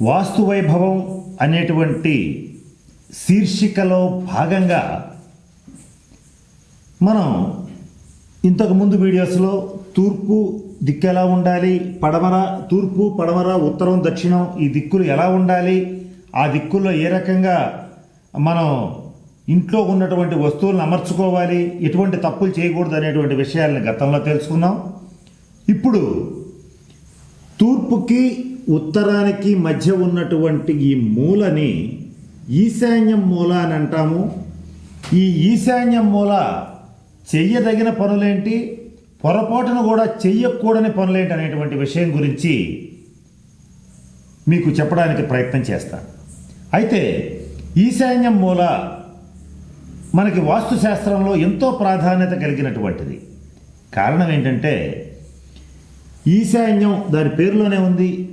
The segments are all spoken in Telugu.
వాస్తువైభవం అనేటువంటి శీర్షికలో భాగంగా మనం ఇంతకుముందు వీడియోస్లో తూర్పు దిక్కు ఎలా ఉండాలి పడమర తూర్పు పడమర ఉత్తరం దక్షిణం ఈ దిక్కులు ఎలా ఉండాలి ఆ దిక్కుల్లో ఏ రకంగా మనం ఇంట్లో ఉన్నటువంటి వస్తువులను అమర్చుకోవాలి ఎటువంటి తప్పులు చేయకూడదు అనేటువంటి విషయాలను గతంలో తెలుసుకున్నాం. ఇప్పుడు తూర్పుకి ఉత్తరానికి మధ్య ఉన్నటువంటి ఈ మూలని ఈశాన్యం మూల అని అంటాము. ఈ ఈశాన్యం మూల చెయ్యదగిన పనులేంటి? పొరపాటును కూడా చెయ్యకూడని పనులేంటి అనేటువంటి విషయం గురించి మీకు చెప్పడానికి ప్రయత్నం చేస్తాను అయితే ఈశాన్యం మూల మనకి వాస్తుశాస్త్రంలో ఎంతో ప్రాధాన్యత కలిగినటువంటిది. కారణం ఏంటంటే ఈశాన్యం దాని పేరులోనే ఉంది.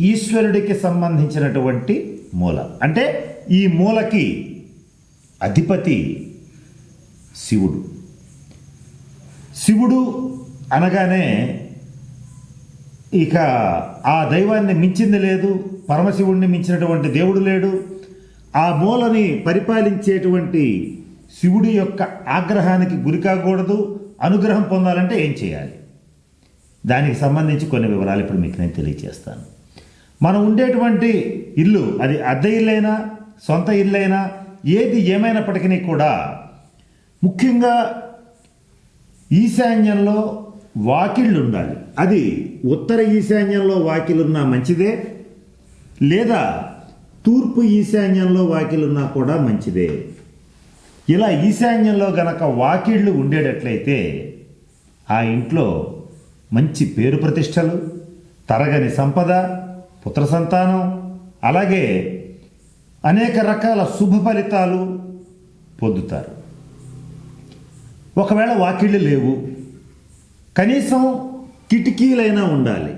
ఈశ్వరుడికి సంబంధించినటువంటి మూల. అంటే ఈ మూలకి అధిపతి శివుడు. శివుడు అనగానే ఇక ఆ దైవాన్ని మించింది లేదు పరమశివుణ్ణి మించినటువంటి దేవుడు లేడు. ఆ మూలని పరిపాలించేటువంటి శివుడి యొక్క ఆగ్రహానికి గురి కాకూడదు అనుగ్రహం పొందాలంటే ఏం చేయాలి? దానికి సంబంధించి కొన్ని వివరాలు ఇప్పుడు మీకు నేను తెలియజేస్తాను మనం ఉండేటువంటి ఇల్లు అది అద్దె ఇల్లైనా సొంత ఇల్లైనా ఏది ఏమైనప్పటికీ కూడా ముఖ్యంగా ఈశాన్యంలో వాకిళ్ళు ఉండాలి. అది ఉత్తర ఈశాన్యంలో వాకిలున్నా మంచిదే లేదా తూర్పు ఈశాన్యంలో వాకిలున్నా కూడా మంచిదే. ఇలా ఈశాన్యంలో గనక వాకిళ్ళు ఉండేటట్లయితే ఆ ఇంట్లో మంచి పేరు ప్రతిష్టలు తరగని సంపద పుత్ర సంతానం అలాగే అనేక రకాల శుభ ఫలితాలు పొందుతారు. ఒకవేళ వాకిళ్ళు లేవు కనీసం కిటికీలైనా ఉండాలి.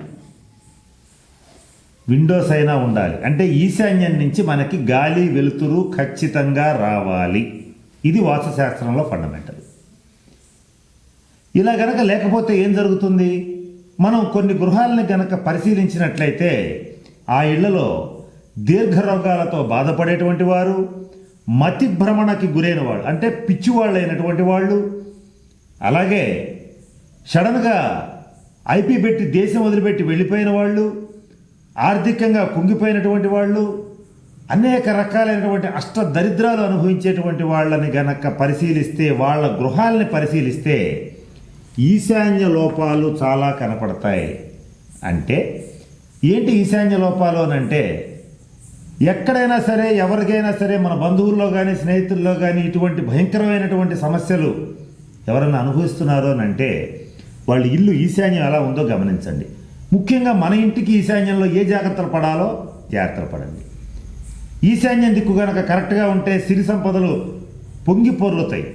విండోస్ అయినా ఉండాలి. అంటే ఈశాన్యం నుంచి మనకి గాలి వెలుతురు ఖచ్చితంగా రావాలి. ఇది వాస్తుశాస్త్రంలో ఫండమెంటల్ ఇలా గనక లేకపోతే ఏం జరుగుతుంది? మనం కొన్ని గృహాలని గనక పరిశీలించినట్లయితే ఆ ఇళ్ళలో దీర్ఘరోగాలతో బాధపడేటువంటి వారు మతి భ్రమణకి గురైన వాళ్ళు అంటే పిచ్చివాళ్ళైనటువంటి వాళ్ళు అలాగే సడన్గా ఐపీ పెట్టి దేశం వదిలిపెట్టి వెళ్ళిపోయిన వాళ్ళు ఆర్థికంగా కుంగిపోయినటువంటి వాళ్ళు అనేక రకాలైనటువంటి అష్ట దరిద్రాలు అనుభవించేటువంటి వాళ్ళని గనక పరిశీలిస్తే వాళ్ళ గృహాలని పరిశీలిస్తే ఈశాన్య లోపాలు చాలా కనపడతాయి. అంటే ఏంటి ఈశాన్య లోపాలు అని అంటే ఎక్కడైనా సరే ఎవరికైనా సరే మన బంధువుల్లో కానీ స్నేహితుల్లో కానీ ఇటువంటి భయంకరమైనటువంటి సమస్యలు ఎవరైనా అనుభవిస్తున్నారో అని అంటే వాళ్ళ ఇల్లు ఈశాన్యం ఎలా ఉందో గమనించండి. ముఖ్యంగా మన ఇంటికి ఈశాన్యంలో ఏ జాగ్రత్తలు పడాలో జాగ్రత్తలు పడండి. ఈశాన్యం దిక్కు కనుక కరెక్ట్గా ఉంటే సిరి సంపదలు పొంగి పొర్లుతాయి.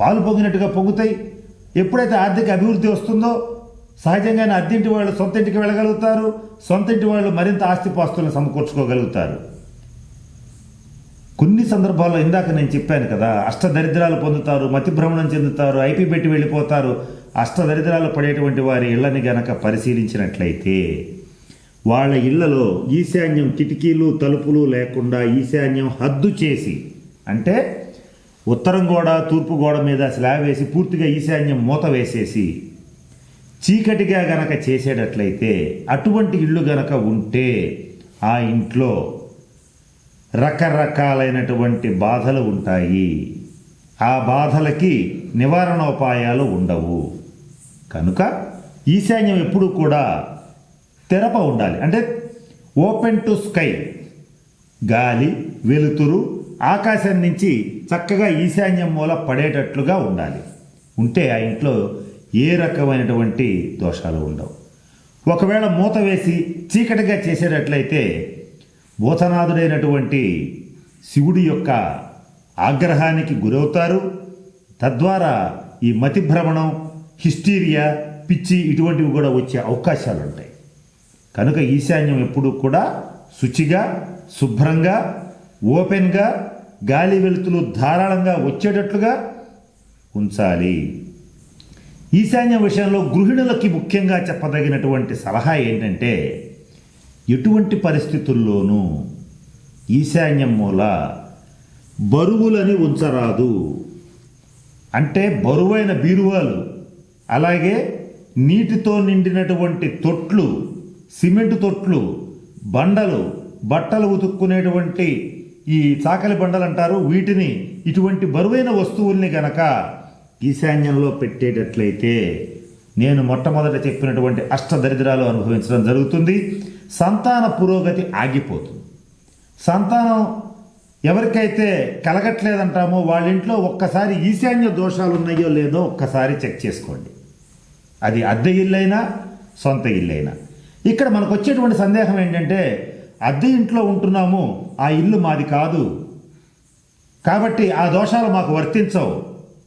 పాలు పొంగినట్టుగా పొంగుతాయి. ఎప్పుడైతే ఆర్థిక అభివృద్ధి వస్తుందో సహజంగానే అద్దెంటి వాళ్ళు సొంత ఇంటికి వెళ్ళగలుగుతారు సొంత ఇంటి వాళ్ళు మరింత ఆస్తిపాస్తులను సమకూర్చుకోగలుగుతారు. కొన్ని సందర్భాల్లో ఇందాక నేను చెప్పాను కదా అష్టదరిద్రాలు పొందుతారు మతిభ్రమణం చెందుతారు ఐపీ పెట్టి వెళ్ళిపోతారు. అష్టదరిద్రాలు పడేటువంటి వారి ఇళ్ళని గనక పరిశీలించినట్లయితే వాళ్ళ ఇళ్ళలో ఈశాన్యం కిటికీలు తలుపులు లేకుండా ఈశాన్యం హద్దు చేసి అంటే ఉత్తరం గోడ తూర్పు గోడ మీద స్లాబ్ వేసి పూర్తిగా ఈశాన్యం మూత వేసేసి చీకటిగా గనక చేసేటట్లయితే అటువంటి ఇల్లు గనక ఉంటే ఆ ఇంట్లో రకరకాలైనటువంటి బాధలు ఉంటాయి. ఆ బాధలకి నివారణోపాయాలు ఉండవు. కనుక ఈశాన్యం ఎప్పుడు కూడా తెరప ఉండాలి. అంటే ఓపెన్ టు స్కై. గాలి వెలుతురు ఆకాశం నుంచి చక్కగా ఈశాన్యం మూల పడేటట్లుగా ఉండాలి. ఉంటే ఆ ఇంట్లో ఏ రకమైనటువంటి దోషాలు ఉండవు. ఒకవేళ మూత వేసి చీకటిగా చేసేటట్లయితే భూతనాథుడైనటువంటి శివుడి యొక్క ఆగ్రహానికి గురవుతారు. తద్వారా ఈ మతి భ్రమణం హిస్టీరియా పిచ్చి ఇటువంటివి కూడా వచ్చే అవకాశాలు ఉంటాయి కనుక ఈశాన్యం ఎప్పుడూ కూడా శుచిగా శుభ్రంగా ఓపెన్గా గాలి వెలుతులు ధారాళంగా వచ్చేటట్లుగా ఉంచాలి. ఈశాన్య విషయంలో గృహిణులకి ముఖ్యంగా చెప్పదగినటువంటి సలహా ఏంటంటే ఎటువంటి పరిస్థితుల్లోనూ ఈశాన్యం మూల బరువులని ఉంచరాదు. అంటే బరువైన బీరువాలు అలాగే నీటితో నిండినటువంటి తొట్లు సిమెంట్ తొట్లు బండలు బట్టలు ఉతుక్కునేటువంటి ఈ చాకలి బండలు అంటారు వీటిని ఇటువంటి బరువైన వస్తువుల్ని గనక ఈశాన్యంలో పెట్టేటట్లయితే నేను మొట్టమొదట చెప్పినటువంటి అష్టదరిద్రాలు అనుభవించడం జరుగుతుంది. సంతాన పురోగతి ఆగిపోతుంది. సంతానం ఎవరికైతే కలగట్లేదంటామో వాళ్ళ ఇంట్లో ఒక్కసారి ఈశాన్య దోషాలు ఉన్నాయో లేదో ఒక్కసారి చెక్ చేసుకోండి. అది అద్దె ఇల్లైనా సొంత ఇల్లైనా. ఇక్కడ మనకు వచ్చేటువంటి సందేహం ఏంటంటే అద్దె ఇంట్లో ఉంటున్నాము ఆ ఇల్లు మాది కాదు. కాబట్టి ఆ దోషాలు మాకు వర్తించవు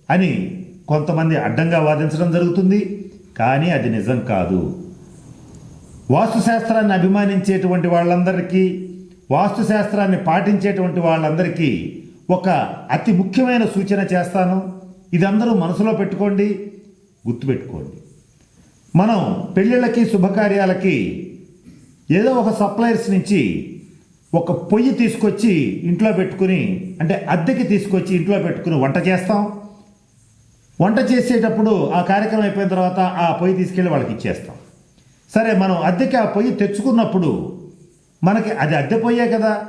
అని కొంతమంది అడ్డంగా వాదించడం జరుగుతుంది కానీ అది నిజం కాదు. వాస్తుశాస్త్రాన్ని అభిమానించేటువంటి వాళ్ళందరికీ వాస్తుశాస్త్రాన్ని పాటించేటువంటి వాళ్ళందరికీ ఒక అతి ముఖ్యమైన సూచన చేస్తాను. ఇది అందరూ మనసులో పెట్టుకోండి గుర్తుపెట్టుకోండి. మనం పెళ్ళిళ్ళకి శుభకార్యాలకి ఏదో ఒక సప్లయర్స్ నుంచి ఒక పొయ్యి తీసుకొచ్చి ఇంట్లో పెట్టుకుని అంటే అద్దెకి తీసుకొచ్చి ఇంట్లో పెట్టుకుని వంట చేస్తాం. వంట చేసేటప్పుడు ఆ కార్యక్రమం అయిపోయిన తర్వాత ఆ పొయ్యి తీసుకెళ్ళి వాళ్ళకి ఇచ్చేస్తాం. సరే మనం అద్దెకి ఆ పొయ్యి తెచ్చుకున్నప్పుడు మనకి అది అద్దె పొయ్యే కదా.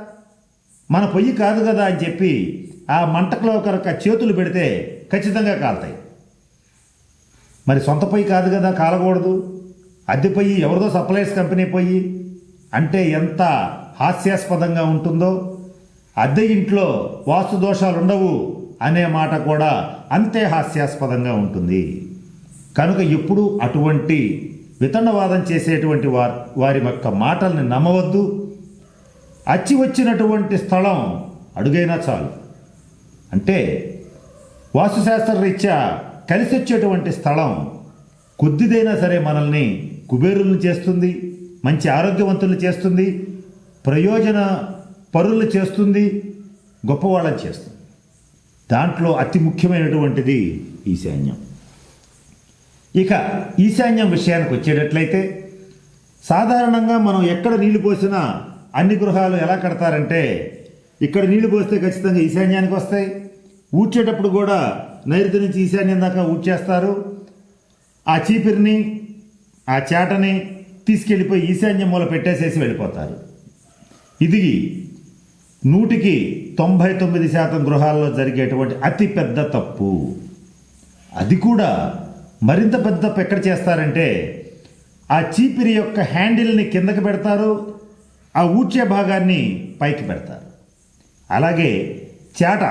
మన పొయ్యి కాదు కదా అని చెప్పి ఆ మంటకులో కనుక చేతులు పెడితే ఖచ్చితంగా కాలుతాయి. మరి సొంత పొయ్యి కాదు కదా కాలకూడదు. అద్దె పొయ్యి ఎవరిదో సప్లైస్ కంపెనీ పొయ్యి అంటే ఎంత హాస్యాస్పదంగా ఉంటుందో. అద్దె ఇంట్లో వాస్తు దోషాలు ఉండవు అనే మాట కూడా అంతే హాస్యాస్పదంగా ఉంటుంది. కనుక ఎప్పుడు అటువంటి వితండవాదం చేసేటువంటి వారి వారి యొక్క మాటల్ని నమ్మవద్దు. అచ్చి వచ్చినటువంటి స్థలం అడుగైనా చాలు. అంటే వాస్తుశాస్త్ర రీత్యా కలిసి వచ్చేటువంటి స్థలం కొద్దిదైనా సరే మనల్ని కుబేరులను చేస్తుంది మంచి ఆరోగ్యవంతులు చేస్తుంది ప్రయోజన పరులు చేస్తుంది గొప్పవాళ్ళని చేస్తుంది. దాంట్లో అతి ముఖ్యమైనటువంటిది ఈశాన్యం. ఇక ఈశాన్యం విషయానికి వచ్చేటట్లయితే సాధారణంగా మనం ఎక్కడ నీళ్ళు పోసినా అన్ని గృహాలు ఎలా కడతారంటే ఇక్కడ నీళ్ళు పోస్తే ఖచ్చితంగా ఈశాన్యానికి వస్తాయి. ఊడ్చేటప్పుడు కూడా నైరుతి నుంచి ఈశాన్యం దాకా ఊడ్చేస్తారు. ఆ చీపిరిని ఆ చేటని తీసుకెళ్ళిపోయి ఈశాన్యం మూల పెట్టేసేసి వెళ్ళిపోతారు. ఇది నూటికి తొంభై తొమ్మిది శాతం గృహాల్లో జరిగేటువంటి అతి పెద్ద తప్పు. అది కూడా మరింత పెద్ద తప్పు ఎక్కడ చేస్తారంటే ఆ చీపిరి యొక్క హ్యాండిల్ని కిందకి పెడతారు ఆ ఊడ్చే భాగాన్ని పైకి పెడతారు. అలాగే చాట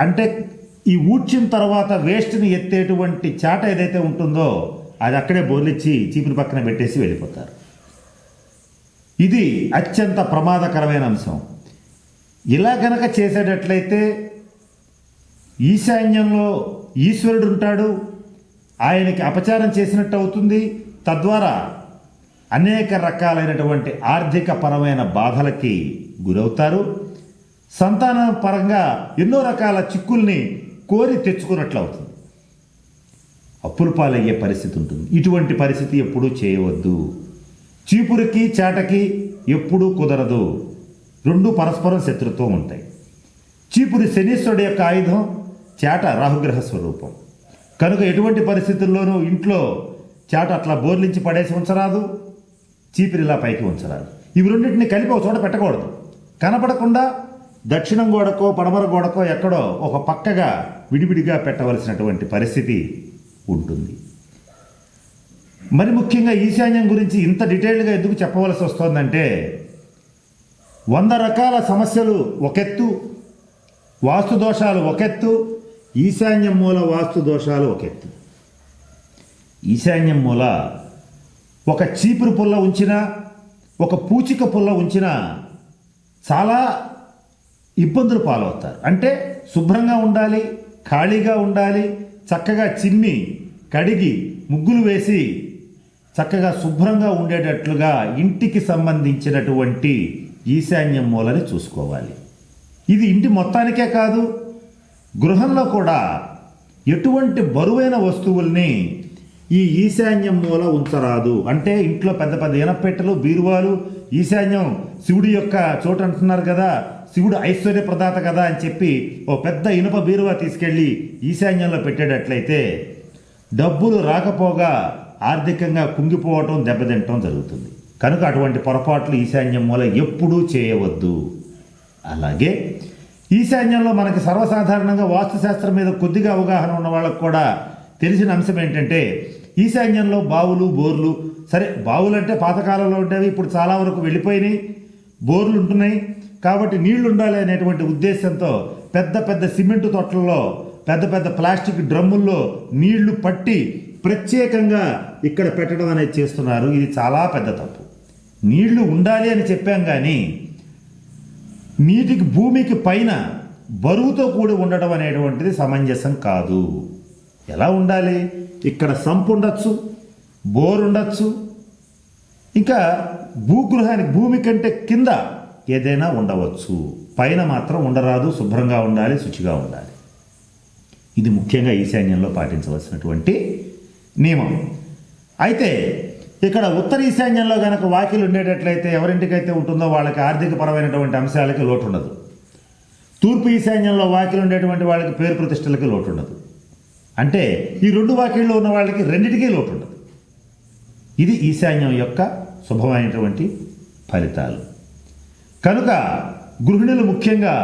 అంటే ఈ ఊడ్చిన తర్వాత వేస్ట్ని ఎత్తేటువంటి చాట ఏదైతే ఉంటుందో అది అక్కడే బోర్లిచ్చి చీపిరి పక్కన పెట్టేసి వెళ్ళిపోతారు. ఇది అత్యంత ప్రమాదకరమైన అంశం. ఇలా గనక చేసేటట్లయితే ఈశాన్యంలో ఈశ్వరుడు ఉంటాడు ఆయనకి అపచారం చేసినట్టు అవుతుంది తద్వారా అనేక రకాలైనటువంటి ఆర్థిక పరమైన బాధలకి గురవుతారు. సంతాన పరంగా ఎన్నో రకాల చిక్కుల్ని కోరి తెచ్చుకున్నట్లు అవుతుంది అప్పులు పాలయ్యే పరిస్థితి ఉంటుంది. ఇటువంటి పరిస్థితి ఎప్పుడూ చేయవద్దు. చీపురికి చాటకి ఎప్పుడూ కుదరదు. రెండు పరస్పరం శత్రుత్వం ఉంటాయి. చీపురి శనీశ్వరుడు యొక్క ఆయుధం చేట రాహుగ్రహ స్వరూపం. కనుక ఎటువంటి పరిస్థితుల్లోనూ ఇంట్లో చేట అట్లా బోర్లించి పడేసి ఉంచరాదు చీపిరి ఇలా పైకి ఉంచరాదు. ఇవి రెండింటిని కలిపి ఒక చోట పెట్టకూడదు. కనపడకుండా దక్షిణం గోడకో పడమర గోడకో ఎక్కడో ఒక పక్కగా విడివిడిగా పెట్టవలసినటువంటి పరిస్థితి ఉంటుంది. మరి ముఖ్యంగా ఈశాన్యం గురించి ఇంత డీటెయిల్డ్గా ఎందుకు చెప్పవలసి వస్తోందంటే వంద రకాల సమస్యలు ఒకెత్తు వాస్తు దోషాలు ఒకెత్తు ఈశాన్యం మూల వాస్తు దోషాలు ఒకెత్తు. ఈశాన్యం మూల ఒక చీపురు పుల్ల ఉంచినా ఒక పూచిక పుల్ల ఉంచినా చాలా ఇబ్బందులు పాలవుతారు. అంటే శుభ్రంగా ఉండాలి ఖాళీగా ఉండాలి చక్కగా చిమ్మి కడిగి ముగ్గులు వేసి చక్కగా శుభ్రంగా ఉండేటట్లుగా ఇంటికి సంబంధించినటువంటి ఈశాన్యం మూలని చూసుకోవాలి. ఇది ఇంటి మొత్తానికే కాదు గృహంలో కూడా ఎటువంటి బరువైన వస్తువుల్ని ఈ ఈశాన్యం మూల ఉంచరాదు. అంటే ఇంట్లో పెద్ద పెద్ద ఇనపెట్టెలు బీరువాలు ఈశాన్యం శివుడి యొక్క చోటు అంటున్నారు కదా శివుడు ఐశ్వర్య ప్రదాత కదా అని చెప్పి ఓ పెద్ద ఇనుప బీరువా తీసుకెళ్ళి ఈశాన్యంలో పెట్టేటట్లయితే డబ్బులు రాకపోగా ఆర్థికంగా కుంగిపోవటం దెబ్బతింటం జరుగుతుంది. కనుక అటువంటి పొరపాట్లు ఈశాన్యం మూల ఎప్పుడూ చేయవద్దు. అలాగే ఈశాన్యంలో మనకి సర్వసాధారణంగా వాస్తుశాస్త్రం మీద కొద్దిగా అవగాహన ఉన్న వాళ్ళకు కూడా తెలిసిన అంశం ఏంటంటే ఈశాన్యంలో బావులు బోర్లు సరే బావులు అంటే పాతకాలంలో ఉండేవి ఇప్పుడు చాలా వరకు వెళ్ళిపోయినాయి బోర్లు ఉంటున్నాయి. కాబట్టి నీళ్ళు ఉండాలి అనేటువంటి ఉద్దేశంతో పెద్ద పెద్ద సిమెంట్ తొట్లలో పెద్ద పెద్ద ప్లాస్టిక్ డ్రమ్ముల్లో నీళ్ళు పట్టి ప్రత్యేకంగా ఇక్కడ పెట్టడం అనేది చేస్తున్నారు. ఇది చాలా పెద్ద తప్పు. నీళ్ళు ఉండాలి అని చెప్పాం కానీ నీటికి భూమికి పైన బరువుతో కూడి ఉండడం అనేటువంటిది సమంజసం కాదు. ఎలా ఉండాలి? ఇక్కడ సంపు ఉండొచ్చు బోర్ ఉండొచ్చు ఇంకా భూగృహానికి భూమి కంటే కింద ఏదైనా ఉండవచ్చు. పైన మాత్రం ఉండరాదు శుభ్రంగా ఉండాలి శుచిగా ఉండాలి. ఇది ముఖ్యంగా ఈశాన్యంలో పాటించవలసినటువంటి నియమం. అయితే ఇక్కడ ఉత్తర ఈశాన్యంలో కనుక వాకిలు ఉండేటట్లయితే ఎవరింటికైతే ఉంటుందో వాళ్ళకి ఆర్థిక పరమైనటువంటి అంశాలకి లోటు ఉండదు తూర్పు ఈశాన్యంలో వాకిలు ఉండేటువంటి వాళ్ళకి పేరు ప్రతిష్టలకి లోటు ఉండదు అంటే ఈ రెండు వాకిళ్ళు ఉన్న వాళ్ళకి రెండిటికీ లోటు ఉండదు ఇది ఈశాన్యం యొక్క శుభమైనటువంటి ఫలితాలు. కనుక గృహిణులు ముఖ్యంగా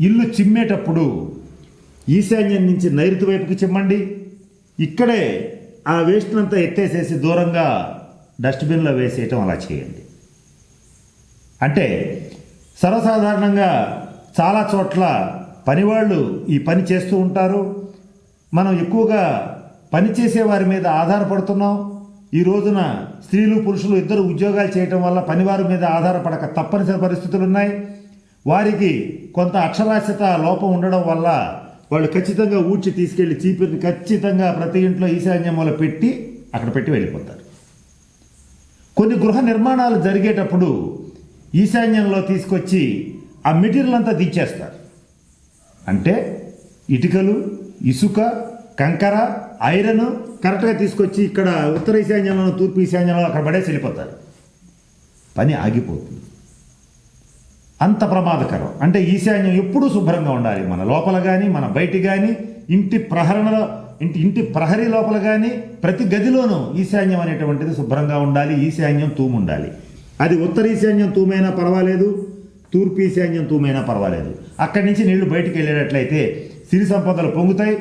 ఇల్లు చిమ్మేటప్పుడు ఈశాన్యం నుంచి నైరుతి వైపుకి చిమ్మండి. ఇక్కడే ఆ వేస్ట్నంతా ఎత్తేసేసి దూరంగా డస్ట్బిన్లో వేసేయటం అలా చేయండి. అంటే సర్వసాధారణంగా చాలా చోట్ల పనివాళ్ళు ఈ పని చేస్తూ ఉంటారు. మనం ఎక్కువగా పని చేసే వారి మీద ఆధారపడుతున్నాం. ఈ రోజున స్త్రీలు పురుషులు ఇద్దరు ఉద్యోగాలు చేయటం వల్ల పనివారి మీద ఆధారపడక తప్పనిసరి పరిస్థితులు ఉన్నాయి వారికి కొంత అక్షరాస్యత లోపం ఉండడం వల్ల వాళ్ళు ఖచ్చితంగా ఊడ్చి తీసుకెళ్ళి చీపిరిని ఖచ్చితంగా ప్రతి ఇంట్లో ఈశాన్యంలో పెట్టి అక్కడ పెట్టి వెళ్ళిపోతారు. కొన్ని గృహ నిర్మాణాలు జరిగేటప్పుడు ఈశాన్యంలో తీసుకొచ్చి ఆ మెటీరియల్ అంతా దించేస్తారు. అంటే ఇటుకలు ఇసుక కంకర ఐరన్ కరెక్ట్గా తీసుకొచ్చి ఇక్కడ ఉత్తర ఈశాన్యంలో తూర్పు ఈశాన్యంలో అక్కడ పడేసి వెళ్ళిపోతారు. పని ఆగిపోతుంది. అంత ప్రమాదకరం. అంటే ఈశాన్యం ఎప్పుడూ శుభ్రంగా ఉండాలి. మన లోపల కానీ మన బయట కానీ ఇంటి ప్రహరణలో ఇంటి ఇంటి ప్రహరీ లోపల కానీ ప్రతి గదిలోనూ ఈశాన్యం అనేటువంటిది శుభ్రంగా ఉండాలి ఈశాన్యం తూము ఉండాలి అది ఉత్తర ఈశాన్యం తూమైనా పర్వాలేదు తూర్పు ఈశాన్యం తూమైనా పర్వాలేదు. అక్కడి నుంచి నీళ్ళు బయటికి వెళ్ళేటట్లయితే సిరి సంపదలు పొంగుతాయి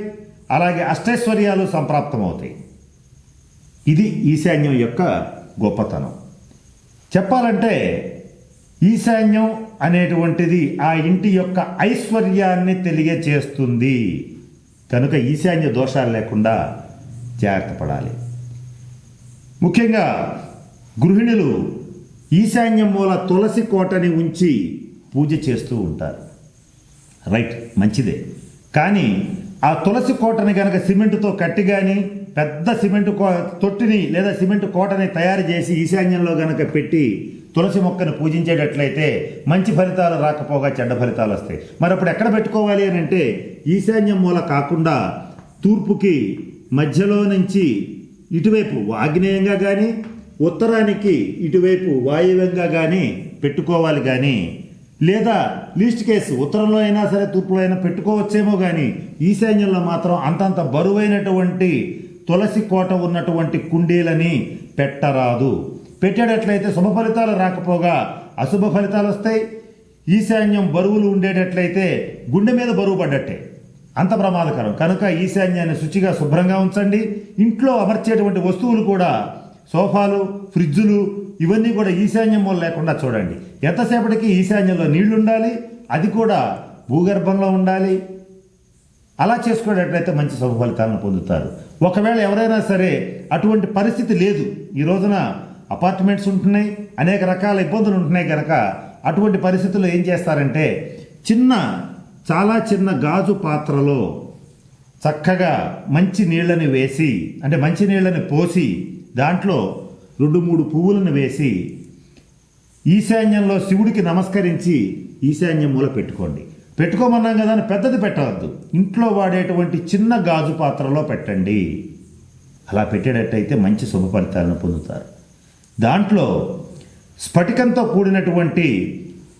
అలాగే అష్టైశ్వర్యాలు సంప్రాప్తమవుతాయి. ఇది ఈశాన్యం యొక్క గొప్పతనం. చెప్పాలంటే ఈశాన్యం అనేటువంటిది ఆ ఇంటి యొక్క ఐశ్వర్యాన్ని తెలియచేస్తుంది. కనుక ఈశాన్య దోషాలు లేకుండా జాగ్రత్త పడాలి. ముఖ్యంగా గృహిణులు ఈశాన్య మూల తులసి కోటని ఉంచి పూజ చేస్తూ ఉంటారు. రైట్ మంచిదే. కానీ ఆ తులసి కోటని కనుక సిమెంటుతో కట్టి కానీ పెద్ద సిమెంటు కో తొట్టిని లేదా సిమెంటు కోటని తయారు చేసి ఈశాన్యంలో కనుక పెట్టి తులసి మొక్కను పూజించేటట్లయితే మంచి ఫలితాలు రాకపోగా చెడ్డ ఫలితాలు వస్తాయి. మరి అప్పుడు ఎక్కడ పెట్టుకోవాలి అని అంటే ఈశాన్యం మూల కాకుండా తూర్పుకి మధ్యలో నుంచి ఇటువైపు ఆగ్నేయంగా కానీ ఉత్తరానికి ఇటువైపు వాయువ్యంగా కానీ పెట్టుకోవాలి కానీ లేదా లీస్ట్ కేసు ఉత్తరంలో అయినా సరే తూర్పులో అయినా పెట్టుకోవచ్చేమో కానీ ఈశాన్యంలో మాత్రం అంతంత బరువైనటువంటి తులసి కోట ఉన్నటువంటి కుండీలని పెట్టరాదు. పెట్టేటట్లయితే శుభ ఫలితాలు రాకపోగా అశుభ ఫలితాలు వస్తాయి. ఈశాన్యం బరువులు ఉండేటట్లయితే గుండె మీద బరువు పడ్డట్టే. అంత ప్రమాదకరం. కనుక ఈశాన్యాన్ని శుచిగా శుభ్రంగా ఉంచండి. ఇంట్లో అమర్చేటువంటి వస్తువులు కూడా సోఫాలు ఫ్రిడ్జులు ఇవన్నీ కూడా ఈశాన్యం మూల లేకుండా చూడండి. ఎంతసేపటికి ఈశాన్యంలో నీళ్ళు ఉండాలి అది కూడా భూగర్భంలో ఉండాలి. అలా చేసుకునేటట్లయితే మంచి శుభ ఫలితాలను పొందుతారు. ఒకవేళ ఎవరైనా సరే అటువంటి పరిస్థితి లేదు. ఈ రోజున అపార్ట్మెంట్స్ ఉంటున్నాయి అనేక రకాల ఇబ్బందులు ఉంటున్నాయి కనుక అటువంటి పరిస్థితుల్లో ఏం చేస్తారంటే చిన్న చాలా చిన్న గాజు పాత్రలో చక్కగా మంచి నీళ్ళని వేసి అంటే మంచి నీళ్ళని పోసి దాంట్లో రెండు మూడు పువ్వులను వేసి ఈశాన్యంలో శివుడికి నమస్కరించి ఈశాన్యం మూల పెట్టుకోండి. పెట్టుకోమన్నాం కదా అని పెద్దది పెట్టవద్దు. ఇంట్లో వాడేటువంటి చిన్న గాజు పాత్రలో పెట్టండి. అలా పెట్టేటట్టయితే మంచి శుభ ఫలితాలను పొందుతారు. దాంట్లో స్ఫటికంతో కూడినటువంటి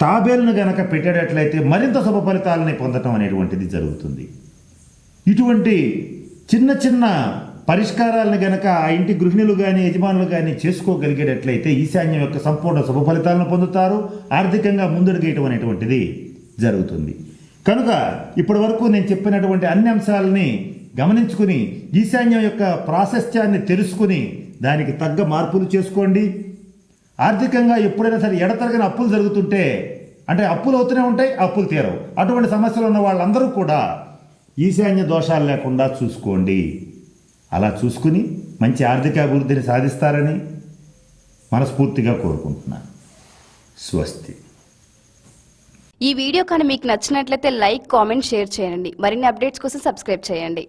తాబేలును గనక పెట్టేటట్లయితే మరింత శుభ ఫలితాలని పొందటం అనేటువంటిది జరుగుతుంది. ఇటువంటి చిన్న చిన్న పరిష్కారాలను గనక ఆ ఇంటి గృహిణులు కానీ యజమానులు కానీ చేసుకోగలిగేటట్లయితే ఈశాన్యం యొక్క సంపూర్ణ శుభ ఫలితాలను పొందుతారు ఆర్థికంగా ముందడుగేయటం అనేటువంటిది జరుగుతుంది. కనుక ఇప్పటి వరకు నేను చెప్పినటువంటి అన్ని అంశాలని గమనించుకుని ఈశాన్యం యొక్క ప్రాశస్త్యాన్ని తెలుసుకుని దానికి తగ్గ మార్పులు చేసుకోండి. ఆర్థికంగా ఎప్పుడైనా సరే ఎడతరగని అప్పులు జరుగుతుంటే అంటే అప్పులు అవుతూనే ఉంటాయి అప్పులు తీరవు. అటువంటి సమస్యలు ఉన్న వాళ్ళందరూ కూడా ఈశాన్య దోషాలు లేకుండా చూసుకోండి. అలా చూసుకుని మంచి ఆర్థిక అభివృద్ధిని సాధిస్తారని మనస్ఫూర్తిగా కోరుకుంటున్నాను. స్వస్తి. ఈ వీడియో కానీ మీకు నచ్చినట్లయితే లైక్ కామెంట్ షేర్ చేయండి. మరిన్ని అప్డేట్స్ కోసం సబ్స్క్రైబ్ చేయండి.